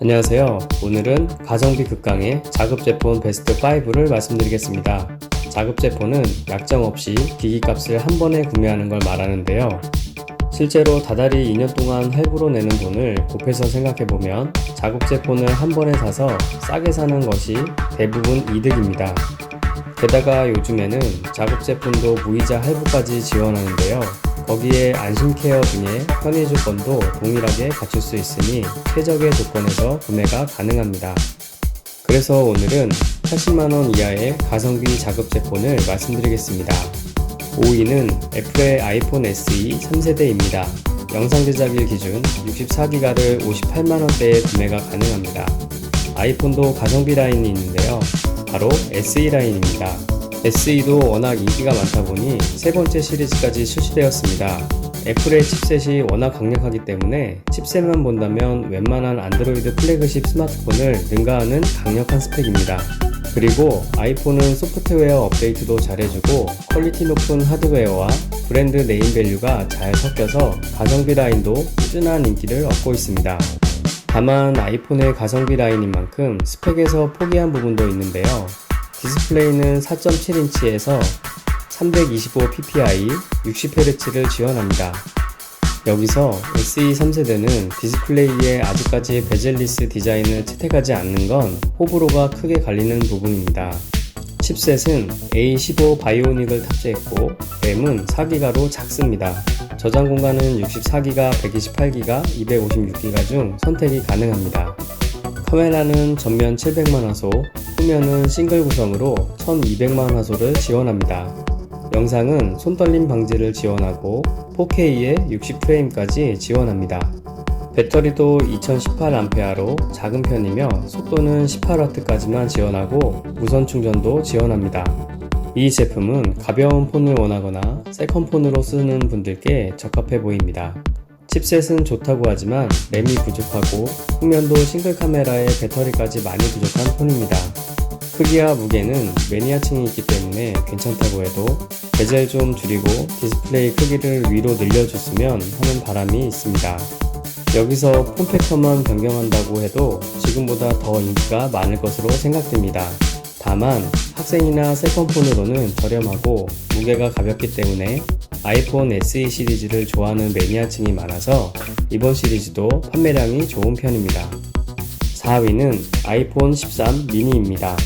안녕하세요. 오늘은 가성비 극강의 자급제폰 베스트 5를 말씀드리겠습니다. 자급제폰은 약정 없이 기기값을 한 번에 구매하는 걸 말하는데요. 실제로 다달이 2년 동안 할부로 내는 돈을 곱해서 생각해보면 자급제폰을 한 번에 사서 싸게 사는 것이 대부분 이득입니다. 게다가 요즘에는 자급제품도 무이자 할부까지 지원하는데요. 거기에 안심케어 등의 편의 조건도 동일하게 갖출 수 있으니 최적의 조건에서 구매가 가능합니다. 그래서 오늘은 80만원 이하의 가성비 자급제폰을 말씀드리겠습니다. 5위는 애플의 아이폰 SE 3세대입니다. 영상 제작일 기준 64기가를 58만원대에 구매가 가능합니다. 아이폰도 가성비 라인이 있는데요. 바로 SE 라인입니다. SE도 워낙 인기가 많다 보니 세 번째 시리즈까지 출시되었습니다. 애플의 칩셋이 워낙 강력하기 때문에 칩셋만 본다면 웬만한 안드로이드 플래그십 스마트폰을 능가하는 강력한 스펙입니다. 그리고 아이폰은 소프트웨어 업데이트도 잘해주고 퀄리티 높은 하드웨어와 브랜드 네임 밸류가 잘 섞여서 가성비 라인도 꾸준한 인기를 얻고 있습니다. 다만 아이폰의 가성비 라인인 만큼 스펙에서 포기한 부분도 있는데요. 디스플레이는 4.7인치에서 325ppi 60Hz를 지원합니다. 여기서 SE 3세대는 디스플레이에 아직까지 베젤리스 디자인을 채택하지 않는 건 호불호가 크게 갈리는 부분입니다. 칩셋은 A15 바이오닉을 탑재했고 램은 4기가로 작습니다. 저장 공간은 64기가, 128기가, 256기가 중 선택이 가능합니다. 카메라는 전면 700만 화소, 후면은 싱글 구성으로 1200만 화소를 지원합니다. 영상은 손떨림 방지를 지원하고 4K에 60프레임까지 지원합니다. 배터리도 2018A로 작은 편이며 속도는 18W까지만 지원하고 무선 충전도 지원합니다. 이 제품은 가벼운 폰을 원하거나 세컨폰으로 쓰는 분들께 적합해 보입니다. 칩셋은 좋다고 하지만 램이 부족하고 후면도 싱글 카메라에 배터리까지 많이 부족한 폰입니다. 크기와 무게는 매니아층이 있기 때문에 괜찮다고 해도 베젤 좀 줄이고 디스플레이 크기를 위로 늘려줬으면 하는 바람이 있습니다. 여기서 폼팩터만 변경한다고 해도 지금보다 더 인기가 많을 것으로 생각됩니다. 다만 학생이나 세컨폰으로는 저렴하고 무게가 가볍기 때문에 아이폰 SE 시리즈를 좋아하는 매니아층이 많아서 이번 시리즈도 판매량이 좋은 편입니다. 4위는 아이폰 13 미니입니다.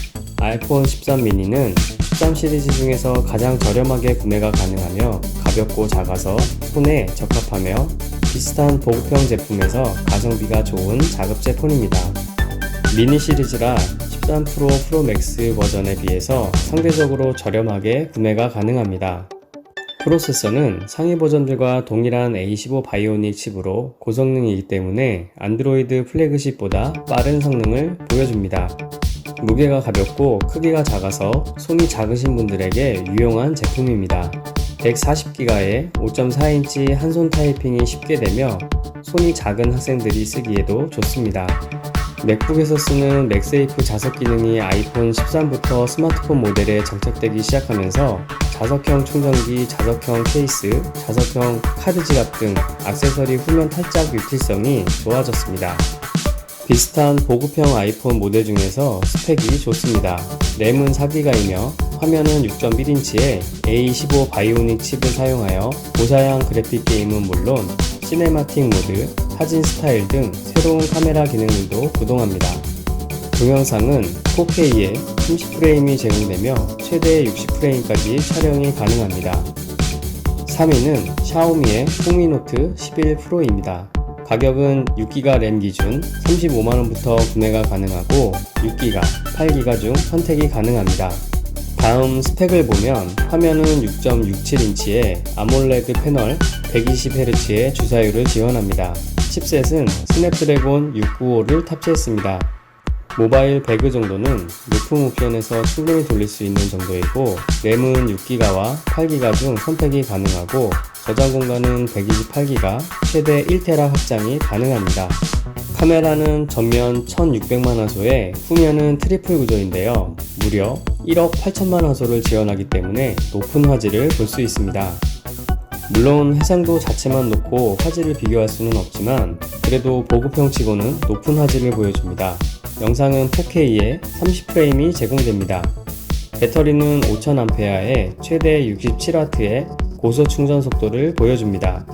아이폰 13 미니는 13 시리즈 중에서 가장 저렴하게 구매가 가능하며 가볍고 작아서 손에 적합하며 비슷한 보급형 제품에서 가성비가 좋은 자급제 폰입니다. 미니 시리즈라 13 프로 프로 맥스 버전에 비해서 상대적으로 저렴하게 구매가 가능합니다. 프로세서는 상위 버전들과 동일한 A15 바이오닉 칩으로 고성능이기 때문에 안드로이드 플래그십보다 빠른 성능을 보여줍니다. 무게가 가볍고 크기가 작아서 손이 작으신 분들에게 유용한 제품입니다. 140기가에 5.4인치 한손 타이핑이 쉽게 되며 손이 작은 학생들이 쓰기에도 좋습니다. 맥북에서 쓰는 맥세이프 자석 기능이 아이폰 13부터 스마트폰 모델에 장착되기 시작하면서 자석형 충전기, 자석형 케이스, 자석형 카드 지갑 등 액세서리 후면 탈착 유틸성이 좋아졌습니다. 비슷한 보급형 아이폰 모델 중에서 스펙이 좋습니다. 램은 4기가이며 화면은 6.1인치에 A15 바이오닉 칩을 사용하여 고사양 그래픽 게임은 물론 시네마틱 모드, 사진 스타일 등 새로운 카메라 기능들도 구동합니다. 동영상은 4K에 30프레임이 제공되며 최대 60프레임까지 촬영이 가능합니다. 3위는 샤오미의 홍미노트 11 프로입니다. 가격은 6기가 램 기준 35만원부터 구매가 가능하고 6기가, 8기가 중 선택이 가능합니다. 다음 스펙을 보면 화면은 6.67인치의 아몰레드 패널 120Hz의 주사율을 지원합니다. 칩셋은 스냅드래곤 695를 탑재했습니다. 모바일 배그 정도는 높은 옵션에서 충분히 돌릴 수 있는 정도이고 램은 6기가와 8기가 중 선택이 가능하고 저장 공간은 128기가 최대 1테라 확장이 가능합니다. 카메라는 전면 1600만 화소에 후면은 트리플 구조인데요. 무려 1억 8천만 화소를 지원하기 때문에 높은 화질을 볼 수 있습니다. 물론 해상도 자체만 놓고 화질을 비교할 수는 없지만 그래도 보급형 치고는 높은 화질을 보여줍니다. 영상은 4K에 30프레임이 제공됩니다. 배터리는 5000A에 최대 67W의 고속 충전 속도를 보여줍니다.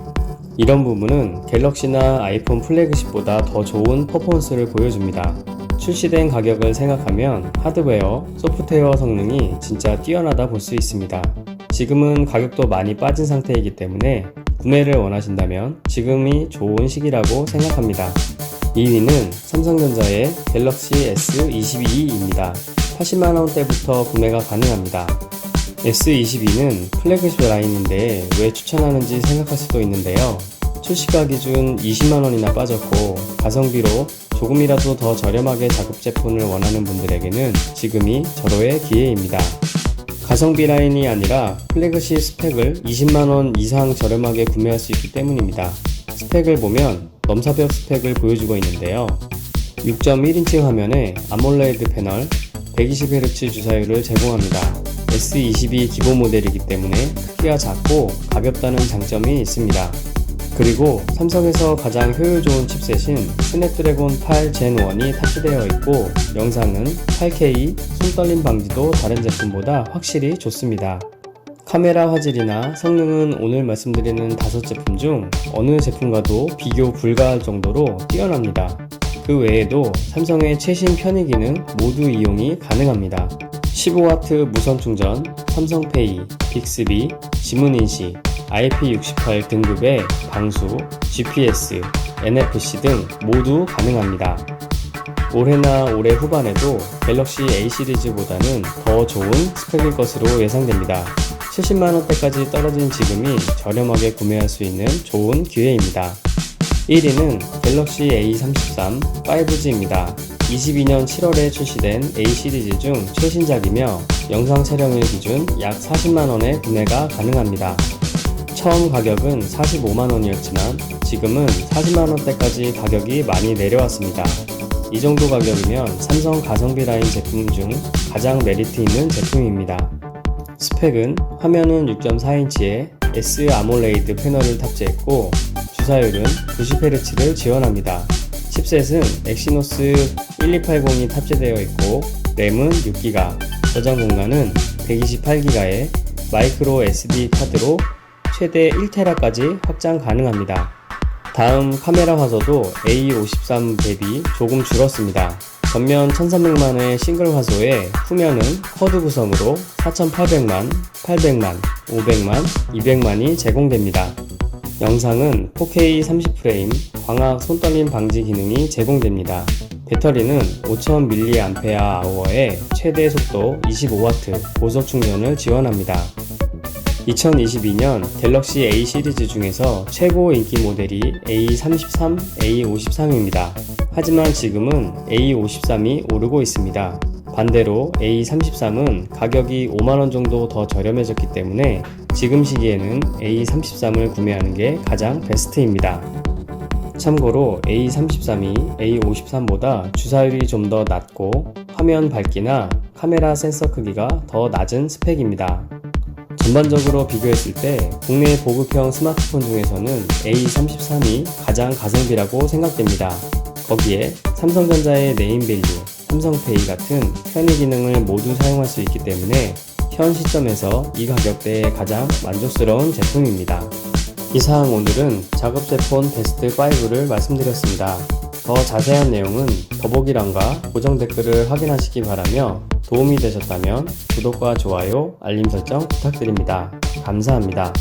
이런 부분은 갤럭시나 아이폰 플래그십보다 더 좋은 퍼포먼스를 보여줍니다. 출시된 가격을 생각하면 하드웨어, 소프트웨어 성능이 진짜 뛰어나다 볼 수 있습니다. 지금은 가격도 많이 빠진 상태이기 때문에 구매를 원하신다면 지금이 좋은 시기라고 생각합니다. 2위는 삼성전자의 갤럭시 S22입니다. 80만원대부터 구매가 가능합니다. S22는 플래그십 라인인데 왜 추천하는지 생각할 수도 있는데요. 출시가 기준 20만원이나 빠졌고 가성비로 조금이라도 더 저렴하게 작업 제품을 원하는 분들에게는 지금이 절호의 기회입니다. 가성비 라인이 아니라 플래그십 스펙을 20만원 이상 저렴하게 구매할 수 있기 때문입니다. 스펙을 보면 넘사벽 스펙을 보여주고 있는데요. 6.1인치 화면에 아몰레드 패널, 120Hz 주사율을 제공합니다. S22 기본 모델이기 때문에 크기가 작고 가볍다는 장점이 있습니다. 그리고 삼성에서 가장 효율 좋은 칩셋인 스냅드래곤 8 젠 1이 탑재되어 있고 영상은 8K, 손떨림 방지도 다른 제품보다 확실히 좋습니다. 카메라 화질이나 성능은 오늘 말씀드리는 다섯 제품 중 어느 제품과도 비교 불가할 정도로 뛰어납니다. 그 외에도 삼성의 최신 편의 기능 모두 이용이 가능합니다. 15W 무선 충전, 삼성페이, 빅스비, 지문인식, IP68 등급의 방수, GPS, NFC 등 모두 가능합니다. 올해나 올해 후반에도 갤럭시 A 시리즈보다는 더 좋은 스펙일 것으로 예상됩니다. 70만원대까지 떨어진 지금이 저렴하게 구매할 수 있는 좋은 기회입니다. 1위는 갤럭시 A33 5G입니다. 22년 7월에 출시된 A 시리즈 중 최신작이며 영상 촬영일 기준 약 40만원에 구매가 가능합니다. 처음 가격은 45만원이었지만 지금은 40만원대까지 가격이 많이 내려왔습니다. 이 정도 가격이면 삼성 가성비 라인 제품 중 가장 메리트 있는 제품입니다. 스펙은 화면은 6.4인치에 S 아몰레이드 패널을 탑재했고 주사율은 90Hz를 지원합니다. 칩셋은 엑시노스 1280이 탑재되어 있고 램은 6기가, 저장 공간은 128기가에 마이크로 SD 카드로 최대 1테라까지 확장 가능합니다. 다음 카메라 화소도 A53 대비 조금 줄었습니다. 전면 1300만의 싱글 화소에 후면은 쿼드 구성으로 4800만, 800만, 500만, 200만이 제공됩니다. 영상은 4K 30프레임 광학 손떨림 방지 기능이 제공됩니다. 배터리는 5000mAh의 최대 속도 25W 고속 충전을 지원합니다. 2022년 갤럭시 A 시리즈 중에서 최고 인기 모델이 A33, A53입니다. 하지만 지금은 A53이 오르고 있습니다. 반대로 A33은 가격이 5만원 정도 더 저렴해졌기 때문에 지금 시기에는 A33을 구매하는 게 가장 베스트입니다. 참고로 A33이 A53보다 주사율이 좀 더 낮고 화면 밝기나 카메라 센서 크기가 더 낮은 스펙입니다. 전반적으로 비교했을 때 국내 보급형 스마트폰 중에서는 A33이 가장 가성비라고 생각됩니다. 거기에 삼성전자의 네임밸류, 삼성페이 같은 편의 기능을 모두 사용할 수 있기 때문에 현 시점에서 이 가격대에 가장 만족스러운 제품입니다. 이상 오늘은 작업제 폰 베스트 5를 말씀드렸습니다. 더 자세한 내용은 더보기란과 고정 댓글을 확인하시기 바라며 도움이 되셨다면 구독과 좋아요, 알림 설정 부탁드립니다. 감사합니다.